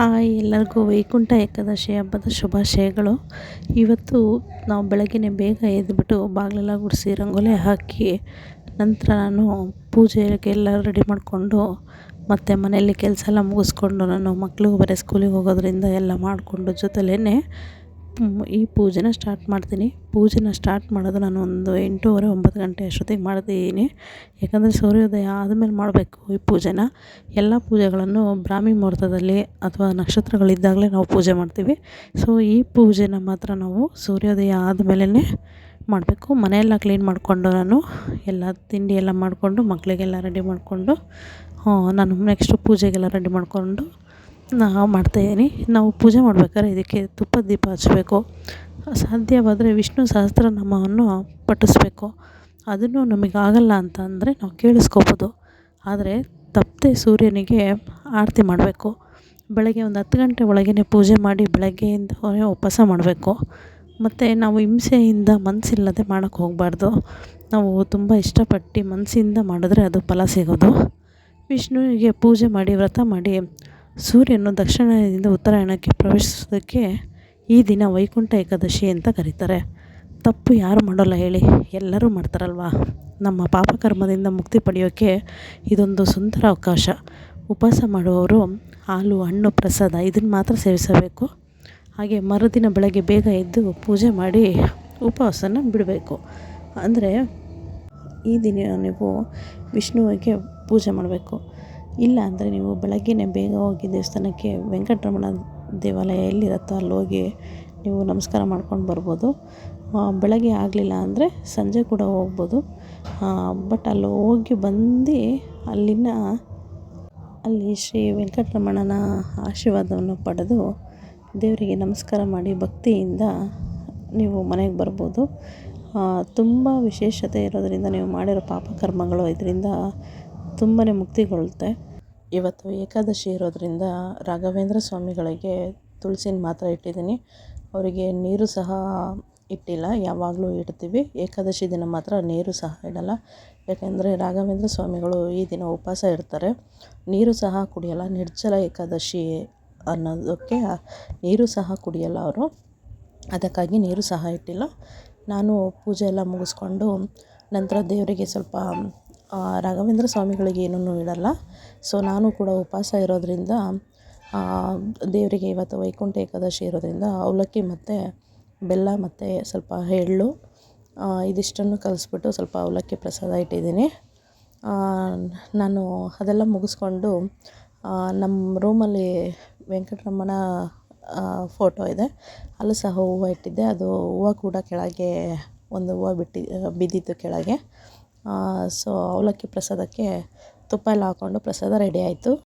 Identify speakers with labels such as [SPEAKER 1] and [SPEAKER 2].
[SPEAKER 1] Hi ಎಲ್ಲರಿಗೂ ವೈಕುಂಠ ಏಕಾದಶಿ ಹಬ್ಬದ ಶುಭಾಶಯಗಳು. ಇವತ್ತು ನಾವು ಬೆಳಗ್ಗೆ ಬೇಗ ಎದ್ದುಬಿಟ್ಟು ಬಾಗಿಲೆಲ್ಲ ಗುಡಿಸಿ ರಂಗೋಲಿ ಹಾಕಿ ನಂತರ ನಾನು ಪೂಜೆಗೆಲ್ಲ ರೆಡಿ ಮಾಡಿಕೊಂಡು ಮತ್ತು ಮನೆಯಲ್ಲಿ ಕೆಲಸ ಎಲ್ಲ ಮುಗಿಸ್ಕೊಂಡು ನಾನು ಮಕ್ಕಳು ಬರೀ ಸ್ಕೂಲಿಗೆ ಹೋಗೋದ್ರಿಂದ ಎಲ್ಲ ಮಾಡಿಕೊಂಡು ಜೊತೆಲೇ ಈ ಪೂಜೆನ ಸ್ಟಾರ್ಟ್ ಮಾಡ್ತೀನಿ. ಪೂಜೆನ ಸ್ಟಾರ್ಟ್ ಮಾಡೋದು ನಾನು ಒಂದು ಎಂಟೂವರೆ, ಒಂಬತ್ತು ಗಂಟೆ ಅಷ್ಟೊತ್ತಿಗೆ ಮಾಡ್ತಿದ್ದೀನಿ ಯಾಕಂದರೆ ಸೂರ್ಯೋದಯ ಆದಮೇಲೆ ಮಾಡಬೇಕು ಈ ಪೂಜೆನ. ಎಲ್ಲ ಪೂಜೆಗಳನ್ನು ಬ್ರಾಹ್ಮಿ ಮುಹೂರ್ತದಲ್ಲಿ ಅಥವಾ ನಕ್ಷತ್ರಗಳಿದ್ದಾಗಲೇ ನಾವು ಪೂಜೆ ಮಾಡ್ತೀವಿ. ಸೊ ಈ ಪೂಜೆನ ಮಾತ್ರ ನಾವು ಸೂರ್ಯೋದಯ ಆದಮೇಲೇ ಮಾಡಬೇಕು. ಮನೆಯೆಲ್ಲ ಕ್ಲೀನ್ ಮಾಡಿಕೊಂಡು ನಾನು ಎಲ್ಲ ತಿಂಡಿ ಎಲ್ಲ ಮಾಡಿಕೊಂಡು ಮಕ್ಕಳಿಗೆಲ್ಲ ರೆಡಿ ಮಾಡಿಕೊಂಡು ನಾನು ನೆಕ್ಸ್ಟು ಪೂಜೆಗೆಲ್ಲ ರೆಡಿ ಮಾಡಿಕೊಂಡು ನಾವು ಮಾಡ್ತಾಯಿದ್ದೀನಿ ನಾವು ಪೂಜೆ ಮಾಡ್ಬೇಕಾದ್ರೆ ಇದಕ್ಕೆ ತುಪ್ಪದ ದೀಪ ಹಚ್ಚಬೇಕು ಸಾಧ್ಯವಾದರೆ ವಿಷ್ಣು ಸಹಸ್ರನಾಮವನ್ನು ಪಠಿಸ್ಬೇಕು. ಅದನ್ನು ನಮಗೆ ಆಗೋಲ್ಲ ಅಂತ ಅಂದರೆ ನಾವು ಕೇಳಿಸ್ಕೋಬೋದು. ಆದರೆ ತಪ್ಪದೆ ಸೂರ್ಯನಿಗೆ ಆರತಿ ಮಾಡಬೇಕು. ಬೆಳಗ್ಗೆ ಒಂದು ಹತ್ತು ಗಂಟೆ ಒಳಗೇ ಪೂಜೆ ಮಾಡಿ ಬೆಳಗ್ಗೆಯಿಂದ ಉಪವಾಸ ಮಾಡಬೇಕು. ಮತ್ತು ನಾವು ಹಿಂಸೆಯಿಂದ ಮನಸ್ಸಿಲ್ಲದೆ ಮಾಡೋಕ್ಕೆ ಹೋಗಬಾರ್ದು. ನಾವು ತುಂಬ ಇಷ್ಟಪಟ್ಟು ಮನಸ್ಸಿಂದ ಮಾಡಿದ್ರೆ ಅದು ಫಲ ಸಿಗೋದು. ವಿಷ್ಣುವಿಗೆ ಪೂಜೆ ಮಾಡಿ ವ್ರತ ಮಾಡಿ ಸೂರ್ಯನು ದಕ್ಷಿಣದಿಂದ ಉತ್ತರಾಯಣಕ್ಕೆ ಪ್ರವೇಶಿಸೋದಕ್ಕೆ ಈ ದಿನ ವೈಕುಂಠ ಏಕಾದಶಿ ಅಂತ ಕರೀತಾರೆ. ತಪ್ಪು ಯಾರು ಮಾಡೋಲ್ಲ ಹೇಳಿ, ಎಲ್ಲರೂ ಮಾಡ್ತಾರಲ್ವ? ನಮ್ಮ ಪಾಪಕರ್ಮದಿಂದ ಮುಕ್ತಿ ಪಡೆಯೋಕ್ಕೆ ಇದೊಂದು ಸುಂದರ ಅವಕಾಶ. ಉಪವಾಸ ಮಾಡುವವರು ಹಾಲು, ಹಣ್ಣು, ಪ್ರಸಾದ ಇದನ್ನು ಮಾತ್ರ ಸೇವಿಸಬೇಕು. ಹಾಗೆ ಮರುದಿನ ಬೆಳಗ್ಗೆ ಬೇಗ ಎದ್ದು ಪೂಜೆ ಮಾಡಿ ಉಪವಾಸನ ಬಿಡಬೇಕು. ಅಂದರೆ ಈ ದಿನ ನೀವು ವಿಷ್ಣುವಿಗೆ ಪೂಜೆ ಮಾಡಬೇಕು. ಇಲ್ಲ ಅಂದರೆ ನೀವು ಬೆಳಗ್ಗೆನೇ ಬೇಗ ಹೋಗಿ ದೇವಸ್ಥಾನಕ್ಕೆ ವೆಂಕಟರಮಣ ದೇವಾಲಯ ಎಲ್ಲಿರುತ್ತೋ ಅಲ್ಲಿ ಹೋಗಿ ನೀವು ನಮಸ್ಕಾರ ಮಾಡ್ಕೊಂಡು ಬರ್ಬೋದು. ಬೆಳಗ್ಗೆ ಆಗಲಿಲ್ಲ ಅಂದರೆ ಸಂಜೆ ಕೂಡ ಹೋಗ್ಬೋದು. ಬಟ್ ಅಲ್ಲಿ ಹೋಗಿ ಬಂದು ಅಲ್ಲಿನ ಅಲ್ಲಿ ಶ್ರೀ ವೆಂಕಟರಮಣನ ಆಶೀರ್ವಾದವನ್ನು ಪಡೆದು ದೇವರಿಗೆ ನಮಸ್ಕಾರ ಮಾಡಿ ಭಕ್ತಿಯಿಂದ ನೀವು ಮನೆಗೆ ಬರ್ಬೋದು. ತುಂಬ ವಿಶೇಷತೆ ಇರೋದರಿಂದ ನೀವು ಮಾಡಿರೋ ಪಾಪಕರ್ಮಗಳು ಇದರಿಂದ ತುಂಬಾ ಮುಕ್ತಿಗೊಳ್ಳುತ್ತೆ. ಇವತ್ತು ಏಕಾದಶಿ ಇರೋದರಿಂದ ರಾಘವೇಂದ್ರ ಸ್ವಾಮಿಗಳಿಗೆ ತುಳಸಿನ ಮಾತ್ರ ಇಟ್ಟಿದ್ದೀನಿ. ಅವರಿಗೆ ನೀರು ಸಹ ಇಟ್ಟಿಲ್ಲ, ಯಾವಾಗಲೂ ಇಡ್ತೀವಿ. ಏಕಾದಶಿ ದಿನ ಮಾತ್ರ ನೀರು ಸಹ ಇಡಲ್ಲ. ಯಾಕೆಂದರೆ ರಾಘವೇಂದ್ರ ಸ್ವಾಮಿಗಳು ಈ ದಿನ ಉಪವಾಸ ಇರ್ತಾರೆ ನೀರು ಸಹ ಕುಡಿಯಲ್ಲ. ನಿರ್ಜಲ ಏಕಾದಶಿ ಅನ್ನೋದಕ್ಕೆ ನೀರು ಸಹ ಕುಡಿಯಲ್ಲ ಅವರು. ಅದಕ್ಕಾಗಿ ನೀರು ಸಹ ಇಟ್ಟಿಲ್ಲ. ನಾನು ಪೂಜೆ ಎಲ್ಲ ಮುಗಿಸ್ಕೊಂಡು ನಂತರ ದೇವರಿಗೆ ಸ್ವಲ್ಪ ರಾಘವೇಂದ್ರ ಸ್ವಾಮಿಗಳಿಗೆ ಏನನ್ನೂ ಇಡಲ್ಲ ಸೊ ನಾನು ಕೂಡ ಉಪವಾಸ ಇರೋದರಿಂದ ದೇವರಿಗೆ ಇವತ್ತು ವೈಕುಂಠ ಏಕಾದಶಿ ಇರೋದರಿಂದ ಅವಲಕ್ಕಿ ಮತ್ತು ಬೆಲ್ಲ ಮತ್ತು ಸ್ವಲ್ಪ ಎಳ್ಳು ಇದಿಷ್ಟನ್ನು ಕಲಿಸ್ಬಿಟ್ಟು ಸ್ವಲ್ಪ ಅವಲಕ್ಕಿ ಪ್ರಸಾದ ಇಟ್ಟಿದ್ದೀನಿ. ನಾನು ಅದೆಲ್ಲ ಮುಗಿಸ್ಕೊಂಡು ನಮ್ಮ ರೂಮಲ್ಲಿ ವೆಂಕಟರಮಣ ಫೋಟೋ ಇದೆ. ಅಲ್ಲೂ ಸಹ ಹೂವು ಇಟ್ಟಿದ್ದೆ. ಅದು ಹೂವು ಕೂಡ ಕೆಳಗೆ ಒಂದು ಹೂವು ಬಿಟ್ಟು, ಬಿದ್ದಿತ್ತು ಕೆಳಗೆ. ಸೊ ಅವಲಕ್ಕಿ ಪ್ರಸಾದಕ್ಕೆ ತುಪ್ಪ ಎಲ್ಲ ಹಾಕ್ಕೊಂಡು ಪ್ರಸಾದ ರೆಡಿ ಆಯಿತು.